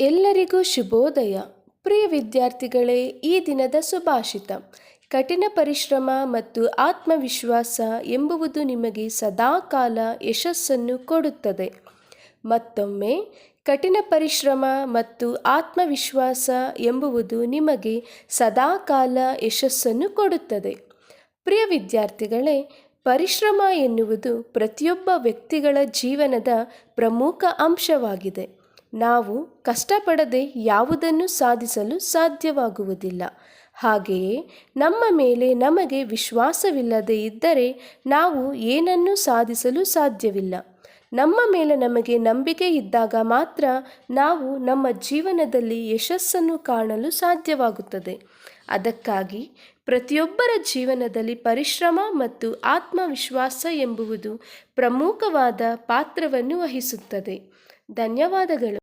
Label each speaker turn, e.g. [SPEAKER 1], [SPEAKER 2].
[SPEAKER 1] ಎಲ್ಲರಿಗೂ ಶುಭೋದಯ. ಪ್ರಿಯ ವಿದ್ಯಾರ್ಥಿಗಳೇ, ಈ ದಿನದ ಸುಭಾಷಿತ. ಕಠಿಣ ಪರಿಶ್ರಮ ಮತ್ತು ಆತ್ಮವಿಶ್ವಾಸ ಎಂಬುವುದು ನಿಮಗೆ ಸದಾಕಾಲ ಯಶಸ್ಸನ್ನು ಕೊಡುತ್ತದೆ. ಮತ್ತೊಮ್ಮೆ, ಕಠಿಣ ಪರಿಶ್ರಮ ಮತ್ತು ಆತ್ಮವಿಶ್ವಾಸ ಎಂಬುವುದು ನಿಮಗೆ ಸದಾಕಾಲ ಯಶಸ್ಸನ್ನು ಕೊಡುತ್ತದೆ. ಪ್ರಿಯ ವಿದ್ಯಾರ್ಥಿಗಳೇ, ಪರಿಶ್ರಮ ಎನ್ನುವುದು ಪ್ರತಿಯೊಬ್ಬ ವ್ಯಕ್ತಿಗಳ ಜೀವನದ ಪ್ರಮುಖ ಅಂಶವಾಗಿದೆ. ನಾವು ಕಷ್ಟಪಡದೆ ಯಾವುದನ್ನು ಸಾಧಿಸಲು ಸಾಧ್ಯವಾಗುವುದಿಲ್ಲ. ಹಾಗೆಯೇ ನಮ್ಮ ಮೇಲೆ ನಮಗೆ ವಿಶ್ವಾಸವಿಲ್ಲದೆ ಇದ್ದರೆ ನಾವು ಏನನ್ನು ಸಾಧಿಸಲು ಸಾಧ್ಯವಿಲ್ಲ. ನಮ್ಮ ಮೇಲೆ ನಮಗೆ ನಂಬಿಕೆ ಇದ್ದಾಗ ಮಾತ್ರ ನಾವು ನಮ್ಮ ಜೀವನದಲ್ಲಿ ಯಶಸ್ಸನ್ನು ಕಾಣಲು ಸಾಧ್ಯವಾಗುತ್ತದೆ. ಅದಕ್ಕಾಗಿ ಪ್ರತಿಯೊಬ್ಬರ ಜೀವನದಲ್ಲಿ ಪರಿಶ್ರಮ ಮತ್ತು ಆತ್ಮವಿಶ್ವಾಸ ಎಂಬುವುದು ಪ್ರಮುಖವಾದ ಪಾತ್ರವನ್ನು ವಹಿಸುತ್ತದೆ. ಧನ್ಯವಾದಗಳು.